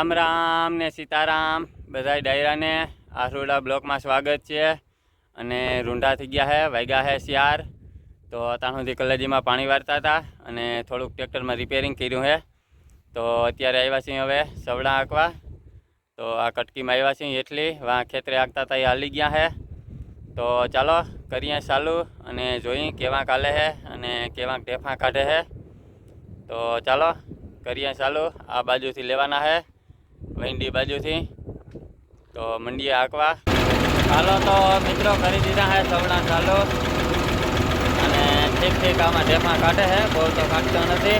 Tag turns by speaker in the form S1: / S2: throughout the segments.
S1: રામ રામ ને સીતારામ. બધાય ડાયરાને આસુડા બ્લોકમાં સ્વાગત છે. અને રૂંઢા થઈ ગયા છે વાગ્યા છે શિયાર. તો સુધી કલેજીમાં પાણી વારતા હતા અને થોડુંક ટ્રેક્ટરમાં રિપેરિંગ કર્યું છે તો અત્યારે આવ્યા છીએ હવે સવડા આંકવા. તો આ કટકીમાં આવ્યા છીએ એટલી. વાં ખેતરે આંકતા હતા એ હાલી ગયા છે તો ચાલો કરીએ ચાલુ અને જોઈએ કેવા કાલે છે અને કેવા ટેફા કાઢે છે તો ચાલો કરીએ ચાલુ. આ બાજુથી લેવાના છે વૈંડી બાજુથી. તો મંડીએ આંકવા ચાલો તો મિત્રો કરી દીધા છે સવડા ચાલુ. અને ઠીક ઠીક આમાં ઢેફા કાઢે છે બહુ તો કાઢતો નથી.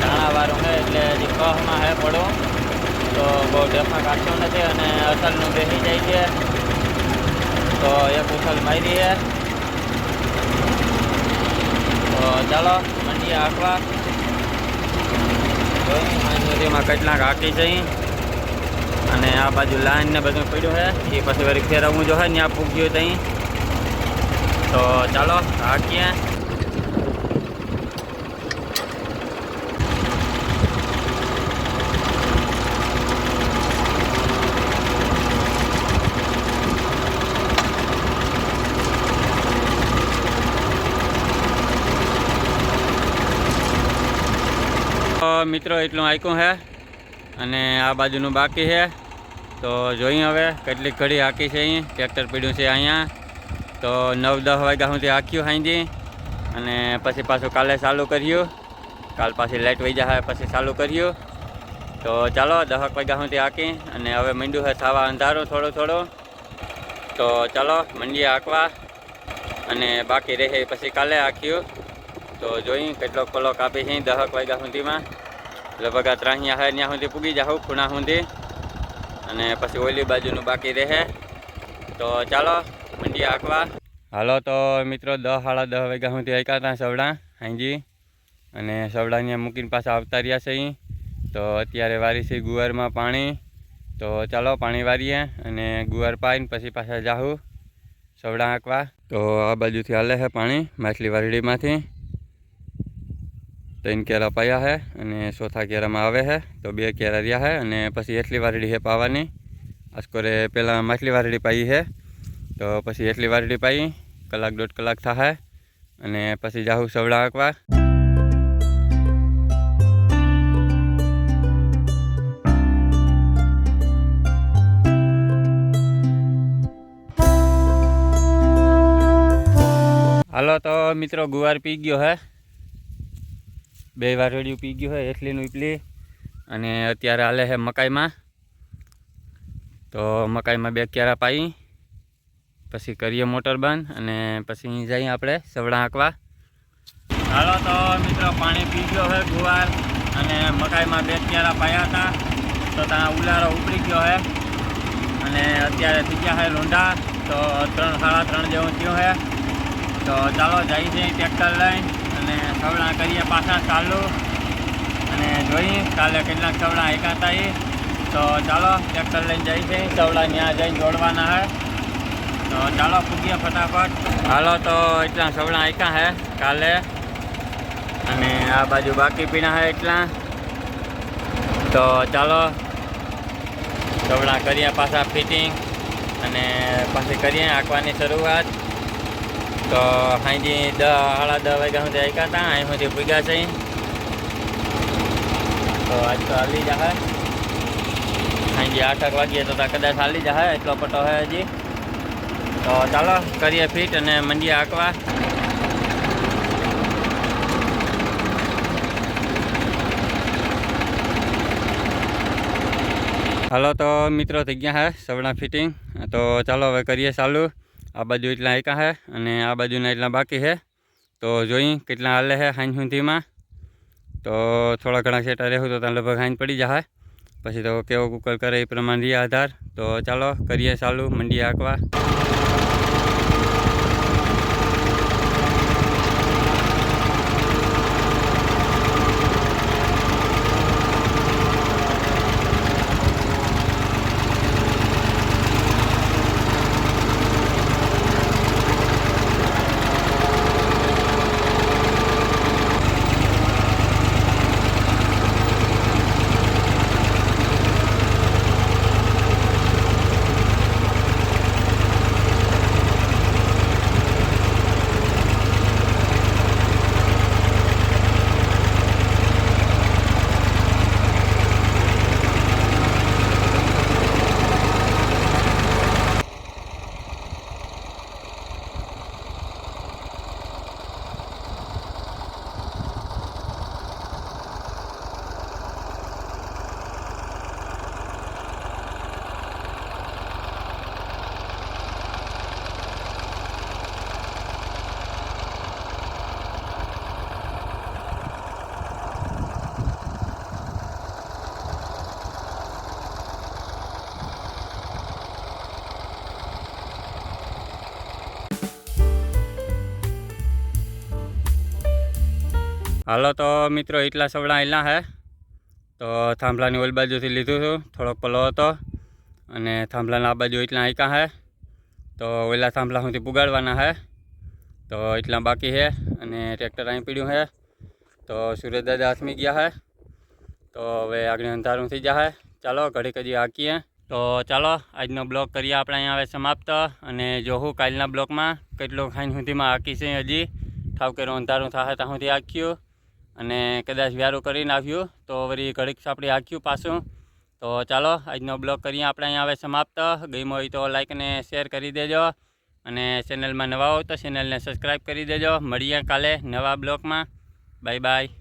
S1: દાણાવાળું છે એટલે હજી કહમાં છે પડું. તો બહુ ઢેફા કાઢતો નથી અને અસલનું બેસી જાય છે. તો એક ઉછલ મારી છે તો ચાલો, મંડીએ આંકવા માં કેટલાક હાકી છે અને આ બાજુ લાઈન ને બધું પડ્યું છે એ પછી વળી ફેરવવું જો હોય ત્યાં પૂગ્યું ત્યાં તો ચાલો, હાકીએ. મિત્રો, એટલું આંક્યું છે અને આ બાજુનું બાકી છે તો જોઈએ હવે કેટલીક ઘડી હાકી છે અહીં. ટ્રેક્ટર પીડ્યું છે અહીંયા. તો નવ દસ વાગ્યા સુધી હાંક્યું હાંજી અને પછી પાછું કાલે ચાલુ કર્યું. કાલ પાછી લાઇટ વહી જાય પછી ચાલુ કર્યું. તો ચાલો, દસક વાગ્યા સુધી હાંકી. અને હવે મંડ્યું છે થવા અંધારું થોડું થોડું. તો ચાલો, મંડીએ હાંકવા. અને બાકી રહે પછી કાલે હાંક્યું. તો જોઈ કેટલો કલો કાપી છે દહક વાગ્યા સુધીમાં. લગભગ આ ત્રાહિયા હોય, ત્યાં સુધી પૂગી જાઉં ખૂણા સુધી. અને પછી ઓલી બાજુનું બાકી રહે. તો ચાલો, મંડી આંકવા. હાલો તો મિત્રો, દહ સાડા દસ વાગ્યા સુધી આંકા હતા સવડા, હાંજી. અને સવડા ત્યાં મૂકીને પાછા આવતા રહ્યા છે તો અત્યારે વારી છે ગુવારમાં પાણી. તો ચાલો પાણી વારીએ અને ગુવાર પાઈને પછી પાછા જાઉં સવડા આંકવા. તો આ બાજુથી હાલે છે પાણી, માછલી વારડીમાંથી. ત્રણ કેરા પાયા છે અને ચોથા કેરામાં આવે છે તો બે કેરા રહ્યા છે અને પછી એટલી વારડી છે પાવાની. આસ્કોરે પહેલાં માછલી વારડી પાઈ છે તો પછી એટલી વારડી પાઈ, કલાક દોઢ કલાક થાય અને પછી જાહુ સવડા આંકવા. હાલો તો મિત્રો ગુવાર પી ગયો હે. બે વારડિયું પી ગયું હોય એટલીનું ઉપલી અને અત્યારે હાલે છે મકાઈમાં. તો મકાઈમાં બે ક્યારા પાઈ. પછી કરીએ મોટર બંધ અને પછી જઈએ આપણે સવડા આંકવા હાલો તો મિત્રો, પાણી પી ગયો છે ગુવાર અને મકાઈમાં બે ક્યારા પાયા હતા. તો ત્યાં ઉલારો ઉપડી ગયો હે અને અત્યારે થઈ ગયા છે રૂંઢા તો ત્રણ, સાડા ત્રણ જેવું થયું છે. તો ચાલો જઈ જઈ ટ્રેક્ટર લઈને. અને સવડા કરીએ પાછા ચાલુ. અને જોઈ, કાલે કેટલાક સવડા એકા હતા તો ચાલો, ટ્રેક્ટર લઈને જઈ છે. સવડા ત્યાં જઈને જોડવાના હે. તો ચાલો પૂગીએ ફટાફટ. હાલો, તો એટલા સવડા એકા હે કાલે. અને આ બાજુ બાકી પીણા હે એટલા. તો ચાલો સવડા કરીએ પાછા ફિટિંગ. અને પાછી કરીએ આંકવાની શરૂઆત. તો હાંજી દસ સાડા દસ વાગ્યા સુધી આવ્યા હતા અહીં સુધી પૂગ્યા છે. તો આજ તો હાલી જાય હાંજી આઠક વાગીએ તો કદાચ હાલી જાય એટલો પટો હોય હજી. તો ચાલો, કરીએ ફિટ અને મંડીએ આંકવા હાલો તો મિત્રો, થઈ ગયા હે સવડા ફિટિંગ. તો ચાલો હવે કરીએ ચાલુ. આ બાજુ એટલા એકા છે અને આ બાજુના એટલા બાકી છે તો જોઈ કેટલા હાલે છે હાંજ સુધીમાં. તો થોડા ઘણા સેટા રહેવું તો ત્યાં લગભગ હાંજ પડી જાય પછી તો કેવો કુકર કરે એ પ્રમાણે રહ્યા આધાર. તો ચાલો કરીએ ચાલુ મંડી આંકવા હાલો તો મિત્રો એટલા સવડા એટલા હે. તો થાંભલાની ઓલ બાજુથી લીધું હતું થોડોક પલો હતો અને થાંભલાના આ બાજુ એટલા આંકા હે. તો ઓલા થાંભલા સુધી પુગાડવાના હે. તો એટલા બાકી હે અને ટ્રેક્ટર અહીં પીડ્યું હે. તો સુરત દાદા હાથમી ગયા હે. તો હવે આગળ અંધારું થઈ જાય ચાલો, ઘડીક હજી હાકીએ. તો ચાલો, આજનો બ્લોગ કરીએ આપણે અહીંયા હવે સમાપ્ત. અને જોવું કાલના બ્લોગમાં કેટલો ખાઈને સુધીમાં છે હજી. ઠાવકેરું અંધારું થાય ત્યાં સુધી હાક્યું. અને કદાચ વ્યારું કરીને આવ્યું, તો વળી ઘડીક આપણે હાક્યું પાછું. તો ચાલો, આજનો બ્લોગ કરીએ આપણે અહીંયા હવે સમાપ્ત. ગમ્યો હોય તો લાઇક અને શેર કરી દેજો. અને ચેનલમાં નવા હો તો ચેનલને સબસ્ક્રાઈબ કરી દેજો. મળીએ કાલે નવા બ્લોગમાં. Bye bye